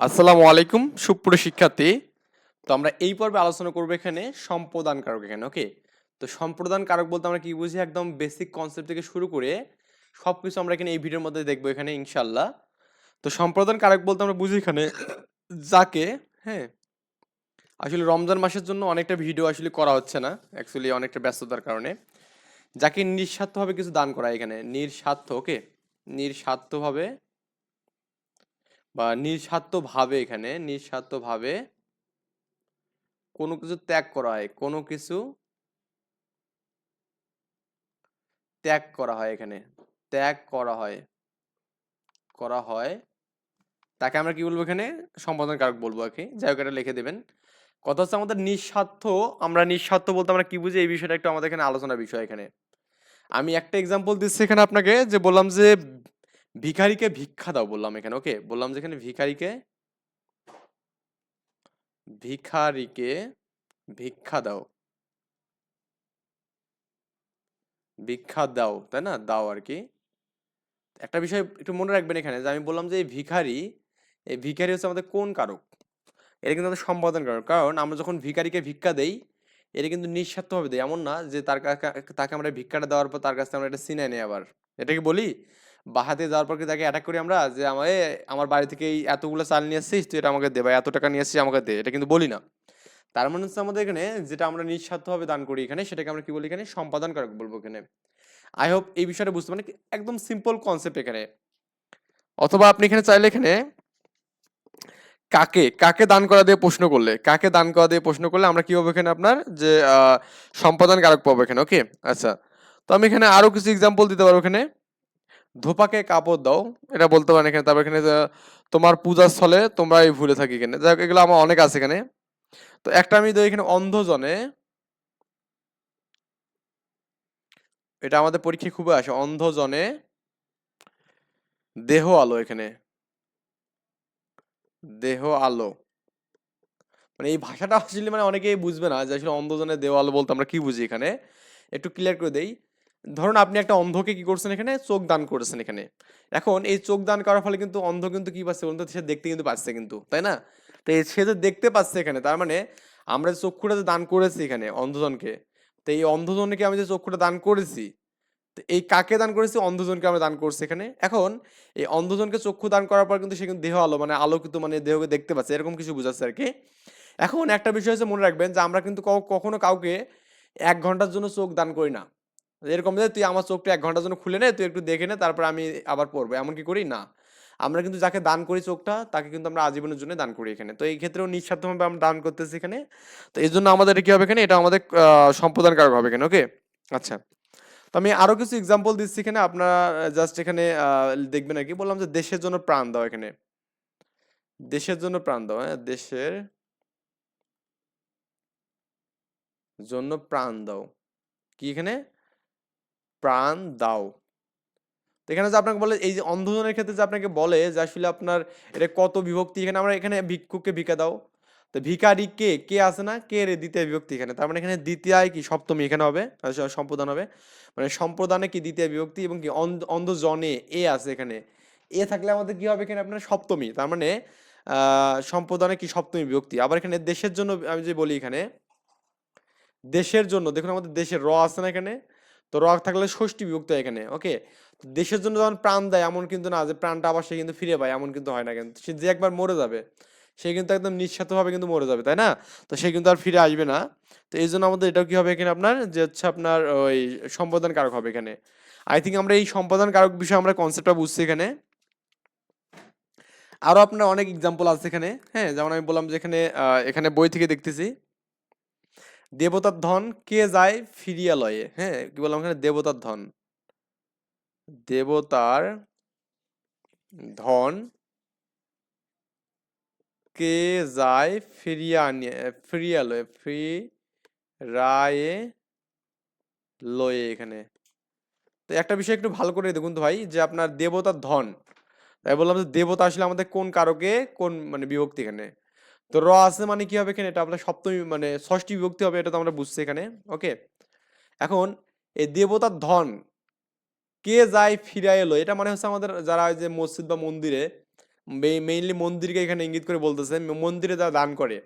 আসসালামু আলাইকুম, সুপ্রিয় শিক্ষার্থী। তো আমরা এই পর্বে আলোচনা করব এখানে সম্প্রদান কারক এখানে, ওকে? তো সম্প্রদান কারক বলতে আমরা কি বুঝি? একদম বেসিক কনসেপ্ট থেকে শুরু করে সব কিছু আমরা এখানে এই ভিডিওর মধ্যে দেখব এখানে ইনশাল্লাহ তো সম্প্রদান কারক বলতে আমরা বুঝি এখানে যাকে হ্যাঁ? আসলে রমজান মাসের জন্য অনেকটা ভিডিও আসলে করা হচ্ছে না অ্যাকচুয়ালি অনেকটা ব্যস্ততার কারণে। যাকে নিঃস্বার্থভাবে কিছু দান করা এখানে, নিঃস্বার্থ, ওকে? নিঃস্বার্থভাবে বা নিঃস্বার্থভাবে এখানে, নিঃস্বার্থভাবে কোনো কিছু ত্যাগ করা হয়, কোনো কিছু ত্যাগ করা হয় এখানে, ত্যাগ করা হয় করা হয়। তাকে আমরা কি বলব এখানে? সম্পাদন কারক বলব আর কি। যাই হোক, এটা লিখে দেবেন। কথা হচ্ছে আমাদের নিঃস্বার্থ, আমরা নিঃস্বার্থ বলতে আমরা কি বুঝি? এই বিষয়টা একটু আমাদের এখানে আলোচনার বিষয় এখানে। আমি একটা এক্সাম্পল দিচ্ছি এখানে আপনাকে, যে বললাম যে ভিখারিকে ভিক্ষা দাও বললাম এখানে, ওকে? বললাম যে এখানে ভিখারিকে ভিখারিকে ভিক্ষা দাও। ভিক্ষা দাও, তাই না? দাও আর কি। একটা বিষয় একটু মনে রাখবেন এখানে যে আমি বললাম যে এই ভিখারি এই ভিখারি হচ্ছে আমাদের কোন কারক? এটা কিন্তু আমাদের সম্পাদন কারক। কারণ আমরা যখন ভিখারিকে ভিক্ষা দেই, এটা কিন্তু নিঃস্বার্থভাবে দেয় এমন না যে তার তাকে আমরা ভিক্ষাটা দেওয়ার পর তার কাছ থেকে আমরা এটা সিনাই নেই আবার। এটাকে বলি? বাহাতে যাওয়ার পর কি তাকে অ্যাটাক করি আমরা? যে আমার আমার বাড়ি থেকে এই এতগুলো চাল নিয়ে আসছিস, তুই এটা আমাকে দে বা এত টাকা নিয়ে আসছিস, আমাকে দে। এটা কিন্তু বলি না। তার মানে হচ্ছে আমাদের এখানে যেটা আমরা নিঃস্বার্থভাবে দান করি এখানে, সেটাকে আমরা কি বলি এখানে? সম্পাদন কারক বলব এখানে। আই হোপ এই বিষয়টা বুঝতে মানে একদম সিম্পল কনসেপ্ট এখানে। অথবা আপনি এখানে চাইলে এখানে কাকে কাকে দান করা দিয়ে প্রশ্ন করলে, কাকে দান করা দিয়ে প্রশ্ন করলে আমরা কি পাবো এখানে আপনার? যে সম্পাদন কারক পাবো এখানে ওকে আচ্ছা। তো আমি এখানে আরও কিছু এক্সাম্পল দিতে পারব এখানে। ধোপাকে কাপড় দাও। এটা বলতে পারেন এখানে তারপর এখানে তোমার পূজার স্থলে তোমরা এই ভুলে থাকি এখানে। যাই হোক, এগুলো আমার অনেক আছে এখানে। তো একটা আমি এখানে অন্ধজনে। এটা আমাদের পরীক্ষায় খুবই আসে। অন্ধজনে দেহ আলো এখানে। দেহ আলো। মানে এই ভাষাটা আসলে মানে অনেকেই বুঝবে না যে আসলে অন্ধজনে দেহ আলো বলতে আমরা কি বুঝি এখানে। একটু ক্লিয়ার করে দেই। ধরুন আপনি একটা অন্ধকে কি করছেন এখানে? চোখ দান করেছেন এখানে। এখন এই চোখ দান করার ফলে কিন্তু অন্ধ কিন্তু কি পাচ্ছে বলুন তো? সে দেখতে কিন্তু পাচ্ছে কিন্তু, তাই না? তো সে যে দেখতে পাচ্ছে এখানে, তার মানে আমরা যে চক্ষুটা যে দান করেছি এখানে অন্ধজনকে, তো এই অন্ধজনকে আমি যে চক্ষুটা দান করেছি, তো এই কাকে দান করেছি? অন্ধজনকে আমরা দান করছি এখানে। এখন এই অন্ধজনকে চক্ষু দান করার পর কিন্তু সে কিন্তু দেহ আলো মানে আলোকিত মানে দেহকে দেখতে পাচ্ছে, এরকম কিছু বোঝাচ্ছে আর কি। এখন একটা বিষয় হচ্ছে মনে রাখবেন যে আমরা কিন্তু কখনো কাউকে এক ঘণ্টার জন্য চোখ দান করি না। এরকম যে তুই আমার চোখটা এক ঘণ্টার জন্য খুলে নে, তুই একটু দেখে নে, তারপর আমি আবার পড়ব এমন কি করি? না। আমরা কিন্তু যাকে দান করি চোখটা, তাকে কিন্তু আমরা আজীবনের জন্য দান করি এখানে। তো এই ক্ষেত্রেও নিঃস্বার্থভাবে আমরা দান করতেছি এখানে। তো এই জন্য আমাদের কি হবে এখানে? এটা আমাদের সম্প্রদান কারক হবে এখানে ওকে আচ্ছা। তো আমি আরও কিছু এক্সাম্পল দিচ্ছি এখানে। আপনারা জাস্ট এখানে দেখবেন আর কি। বললাম যে দেশের জন্য প্রাণ দাও এখানে। দেশের জন্য প্রাণ দাও হ্যাঁ? দেশের জন্য প্রাণ দাও। কি এখানে? প্রাণ দাও। এখানে যে আপনাকে বলে, এই যে অন্ধজনের ক্ষেত্রে যে আপনাকে বলে যে আসলে আপনার এটা কত বিভক্তি, এখানে আমরা এখানে ভিক্ষুককে ভিক্ষা দাও। তো ভিখারি কে? কে আছে না? কে রে? দ্বিতীয় বিভক্তি এখানে। তার মানে এখানে দ্বিতীয় কি? সপ্তমী এখানে হবে সম্প্রদান হবে। মানে সম্প্রদানে কি দ্বিতীয় বিভক্তি এবং কি অন্ধ, অন্ধজনে এ আছে এখানে। এ থাকলে আমাদের কি হবে এখানে আপনার সপ্তমী। তার মানে সম্প্রদানে কি সপ্তমী বিভক্তি। আবার এখানে দেশের জন্য আমি যে বলি এখানে, দেশের জন্য, দেখুন আমাদের দেশের র আছে না এখানে? তো র থাকলে ষষ্ঠী বিভক্ত এখানে ওকে দেশের জন্য যখন প্রাণ দেয়, এমন কিন্তু না যে প্রাণটা আবার সে কিন্তু ফিরে পায়, এমন কিন্তু হয় না কিন্তু। সে যে একবার মরে যাবে, সে কিন্তু একদম নিঃস্বার্থভাবে কিন্তু মরে যাবে, তাই না? তো সে কিন্তু আর ফিরে আসবে না। তো এই জন্য আমাদের এটাও কি হবে এখানে আপনার? যে হচ্ছে আপনার ওই সম্পাদন কারক হবে এখানে। আই থিঙ্ক আমরা এই সম্পাদন কারক বিষয়ে আমরা কনসেপ্টটা বুঝছি এখানে। আরও আপনার অনেক এক্সাম্পল আছে এখানে হ্যাঁ? যেমন আমি বললাম যে এখানে এখানে বই থেকে দেখতেছি। দেবতার ধন কে যায় ফিরিয়া লয়ে হ্যাঁ কি বললাম এখানে দেবতার ধন। দেবতার ধন কে যায় ফিরিয়া নিয়ে ফিরিয়া লয়ে ফ্রি রায়ে লয়ে এখানে। তো একটা বিষয় একটু ভালো করে দেখুন তো ভাই, যে আপনার দেবতার ধন। তাই বললাম যে দেবতা আসলে আমাদের কোন কারকে, কোন মানে বিভক্তি এখানে? তো র আছে মানে কি হবে এখানে? এটা আপনার সপ্তমী মানে ষষ্ঠী বিভক্তি হবে, এটা তো আমরা বুঝছি এখানে ওকে এখন এই দেবতার ধন, কে যায় ফিরে এলো? এটা মানে হচ্ছে আমাদের যারা যে মসজিদ বা মন্দিরে মেইনলি মন্দিরকে এখানে ইঙ্গিত করে বলতেছে, মন্দিরে যারা দান করে।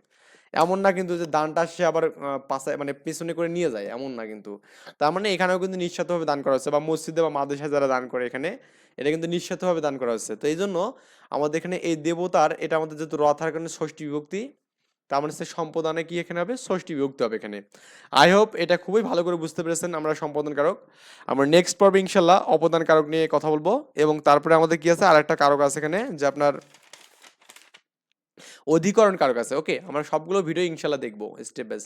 এমন না কিন্তু যে দানটা সে আবার পাশায় মানে পেছনে করে নিয়ে যায়, এমন না কিন্তু। তার মানে এখানেও কিন্তু নিঃস্বার্থভাবে দান করা হচ্ছে বা মসজিদে বা মাদ্রাসায় যারা দান করে এখানে, এটা কিন্তু নিঃস্বার্থভাবে দান করা হচ্ছে। তো এই জন্য আমাদের এখানে এই দেবতার, এটা আমাদের যেহেতু র থাকার কারণে ষষ্ঠী বিভক্তি, তার মানে হচ্ছে সম্পদানে কি এখানে হবে? ষষ্ঠী বিভক্তি হবে এখানে। আই হোপ এটা খুবই ভালো করে বুঝতে পেরেছেন আমরা সম্পাদন কারক আমরা নেক্সট পর্বে ইনশাল্লাহ অপদান কারক নিয়ে কথা বলব এবং তারপরে আমাদের কি আছে? আরেকটা কারক আছে এখানে যে আপনার অধিকরণ কারক আছে ওকে আমরা সবগুলো ভিডিও ইনশাল্লাহ দেখব স্টেপ বাই